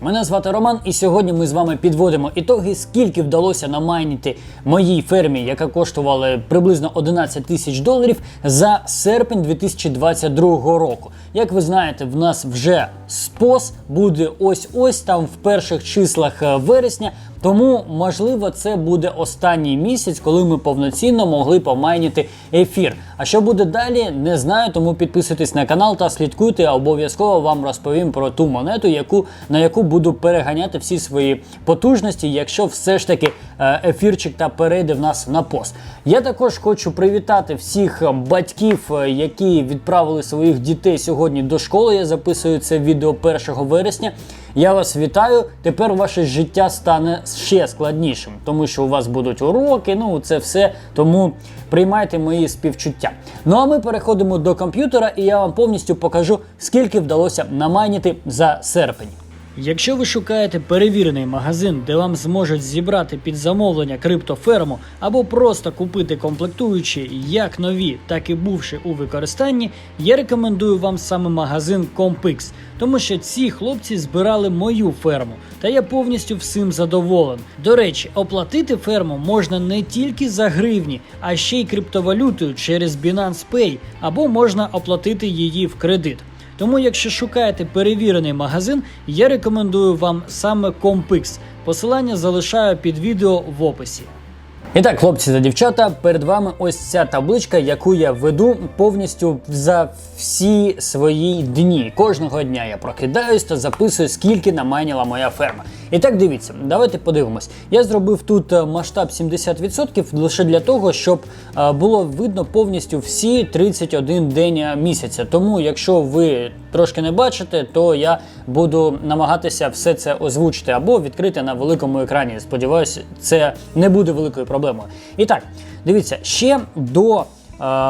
Мене звати Роман, і сьогодні ми з вами підводимо ітоги, скільки вдалося намайнити моїй фермі, яка коштувала приблизно 11 тисяч доларів за серпень 2022 року. Як ви знаєте, в нас вже спос буде ось-ось там в перших числах е, вересня. Тому, можливо, це буде останній місяць, коли ми повноцінно могли помайнити ефір. А що буде далі, не знаю. Тому підписуйтесь на канал та слідкуйте. Обов'язково вам розповім про ту монету, яку на яку буду переганяти всі свої потужності, якщо все ж таки е, ефірчик та перейде в нас на пост. Я також хочу привітати всіх е, батьків, е, які відправили своїх дітей сьогодні до школи. Я записую це відео 1 вересня. Я вас вітаю. Тепер ваше життя стане ще складнішим, тому що у вас будуть уроки. Ну це все. Тому приймайте мої співчуття. Ну а ми переходимо до комп'ютера, і я вам повністю покажу, скільки вдалося намайнити за серпень. Якщо ви шукаєте перевірений магазин, де вам зможуть зібрати під замовлення криптоферму або просто купити комплектуючі як нові, так і бувши у використанні, я рекомендую вам саме магазин Compix, тому що ці хлопці збирали мою ферму, та я повністю всім задоволен. До речі, оплатити ферму можна не тільки за гривні, а ще й криптовалютою через Binance Pay, або можна оплатити її в кредит. Тому, якщо шукаєте перевірений магазин, я рекомендую вам саме Compix. Посилання залишаю під відео в описі. І так, хлопці та дівчата, перед вами ось ця табличка, яку я веду повністю за всі свої дні. Кожного дня я прокидаюсь та записую, скільки намайніла моя ферма. І так дивіться, давайте подивимось. Я зробив тут е, масштаб 70% лише для того, щоб е, було видно повністю всі 31 день е, місяця. Тому, якщо ви трошки не бачите, то я буду намагатися все це озвучити або відкрити на великому екрані. Сподіваюсь, це не буде великою проблемою. І так, дивіться, ще до.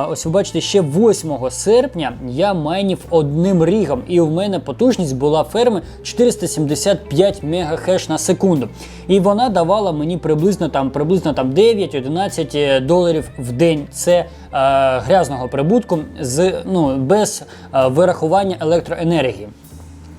Ось ви бачите, ще 8 серпня я майнів одним рігом, і в мене потужність була ферми 475 мегахеш на секунду. І вона давала мені приблизно там приблизно там 9-11 доларів в день. Це е, грязного прибутку з ну без е, вирахування електроенергії.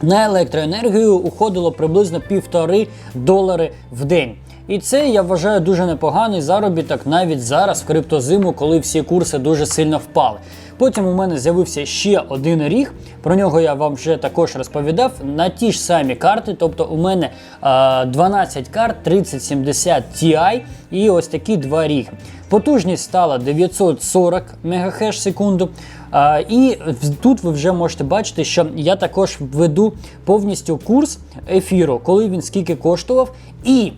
На електроенергію уходило приблизно півтори долари в день. І це я вважаю дуже непоганий заробіток навіть зараз в криптозиму, коли всі курси дуже сильно впали. Потім у мене з'явився ще один ріг. Про нього я вам вже також розповідав на ті ж самі карти. Тобто у мене е, 12 карт 3070 Ti і ось такі два ріги. Потужність стала 940 МГц секунду. А, і тут ви вже можете бачити, що я також веду повністю курс ефіру, коли він скільки коштував. І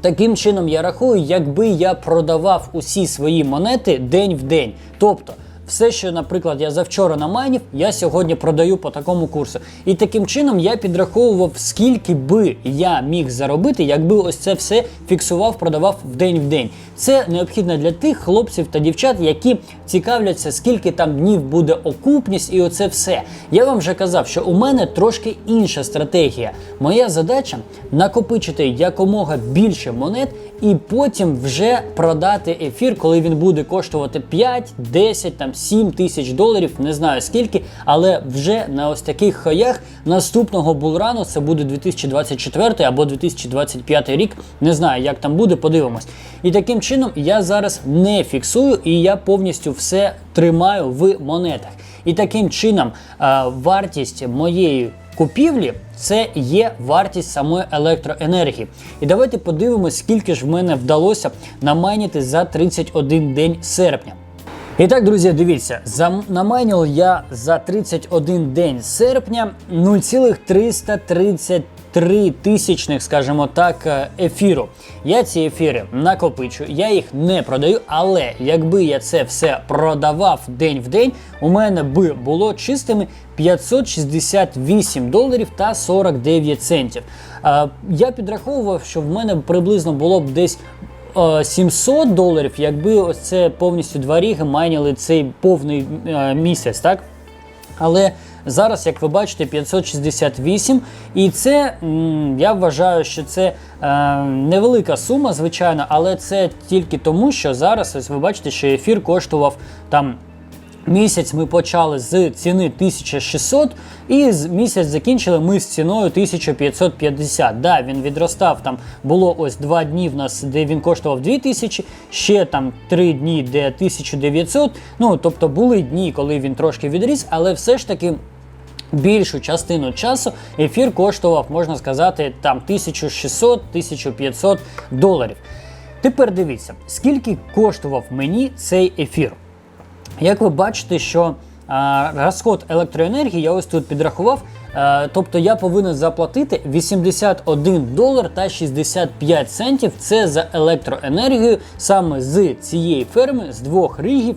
таким чином я рахую, якби я продавав усі свої монети день в день. Тобто. Все, що, наприклад, я завчора намайнів, я сьогодні продаю по такому курсу. І таким чином я підраховував, скільки би я міг заробити, якби ось це все фіксував, продавав в день в день. Це необхідно для тих хлопців та дівчат, які цікавляться, скільки там днів буде окупність, і оце все. Я вам вже казав, що у мене трошки інша стратегія. Моя задача накопичити якомога більше монет і потім вже продати ефір, коли він буде коштувати 5, 10, там 7 тисяч доларів, не знаю скільки, але вже на ось таких хаях наступного булрану це буде 2024 або 2025 рік. Не знаю, як там буде, подивимось. І таким чином я зараз не фіксую і я повністю все тримаю в монетах. І таким чином вартість моєї купівлі це є вартість самої електроенергії. І давайте подивимось, скільки ж в мене вдалося намайнити за 31 день серпня. І так, друзі, дивіться, за, намайнив я за 31 день серпня 0,333 тисячних, скажімо так, е, ефіру. Я ці ефіри накопичую, я їх не продаю, але якби я це все продавав день в день, у мене би було чистими 568 доларів та 49 центів. Е, Я підраховував, що в мене приблизно було б десь 700 доларів, якби це повністю два ріги майняли цей повний е, місяць, так? Але зараз, як ви бачите, 568. І це я вважаю, що це е, невелика сума, звичайно, але це тільки тому, що зараз ось ви бачите, що ефір коштував там Місяць ми почали з ціни 1600 і з місяць закінчили ми з ціною 1550. Да, він відростав. Там було ось два дні в нас, де він коштував 2000, ще там три дні, де 1900. Ну тобто були дні, коли він трошки відріс, але все ж таки. Більшу частину часу ефір коштував, можна сказати, там 1600-1500 доларів. Тепер дивіться, скільки коштував мені цей ефір. Як ви бачите, що розход електроенергії я ось тут підрахував. тобто я повинен заплатити 81 долар та 65 центів. Це за електроенергію саме з цієї ферми, з двох ригів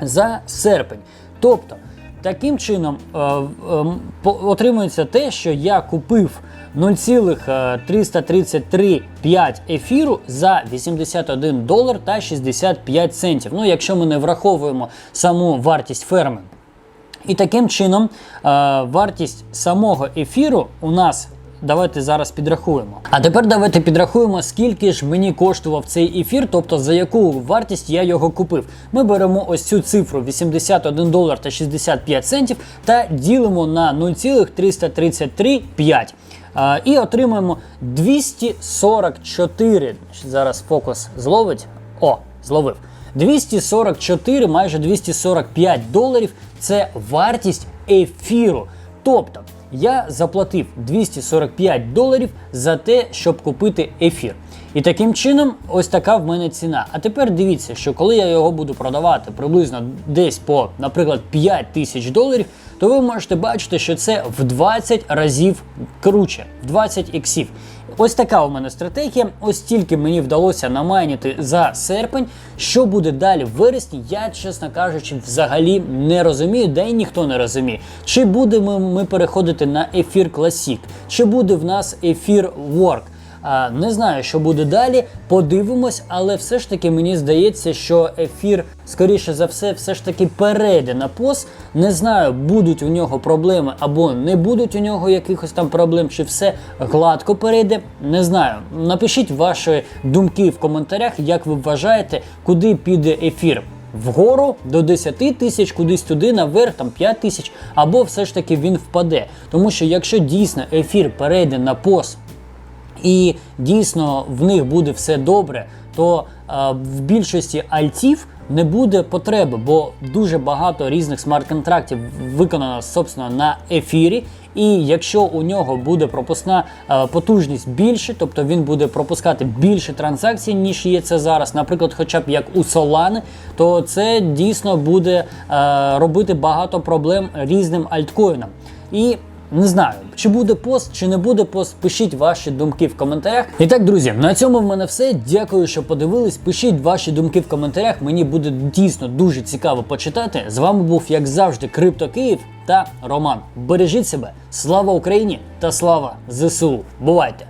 за серпень. Тобто, таким чином е, е, по- отримується те, що я купив 0,333,5 ефіру за 81 долар та 65 центів. Ну, якщо ми не враховуємо саму вартість ферми. І таким чином е, вартість самого ефіру у нас. Давайте зараз підрахуємо. А тепер давайте підрахуємо, скільки ж мені коштував цей ефір, тобто за яку вартість я його купив. Ми беремо ось цю цифру 81 долар та 65 центів та ділимо на 0,333,5. Е, і отримаємо 244. Зараз фокус зловить. О, зловив. 244, майже 245 доларів це вартість ефіру. Тобто я заплатив 245 доларів за те, щоб купити ефір. І таким чином, ось така в мене ціна. А тепер дивіться, що коли я його буду продавати приблизно десь по, наприклад, 5 тисяч доларів, то ви можете бачити, що це в 20 разів круче, в 20 іксів. Ось така у мене стратегія. Ось тільки мені вдалося намайнити за серпень. Що буде далі в вересні, я, чесно кажучи, взагалі не розумію, да й ніхто не розуміє. Чи будемо ми переходити на ефір Classic, чи буде в нас ефір Work. Не знаю, що буде далі. Подивимось, але все ж таки мені здається, що ефір, скоріше за все, все ж таки перейде на пост. Не знаю, будуть у нього проблеми або не будуть у нього якихось там проблем, чи все гладко перейде. Не знаю. Напишіть ваші думки в коментарях, як ви вважаєте, куди піде ефір. Вгору до 10 тисяч, кудись туди, наверх, там 5 тисяч, або все ж таки він впаде. Тому що якщо дійсно ефір перейде на пост і дійсно в них буде все добре, то е, в більшості альтів не буде потреби, бо дуже багато різних смарт-контрактів виконано собственно на ефірі. І якщо у нього буде пропускна е, потужність більше, тобто він буде пропускати більше транзакцій, ніж є це зараз, наприклад, хоча б як у Solana, то це дійсно буде е, робити багато проблем різним альткоїнам. І не знаю, чи буде пост, чи не буде пост. Пишіть ваші думки в коментарях. І так, друзі, на цьому в мене все. Дякую, що подивились. Пишіть ваші думки в коментарях. Мені буде дійсно дуже цікаво почитати. З вами був, як завжди, Крипто Київ та Роман. Бережіть себе, слава Україні та слава ЗСУ. Бувайте!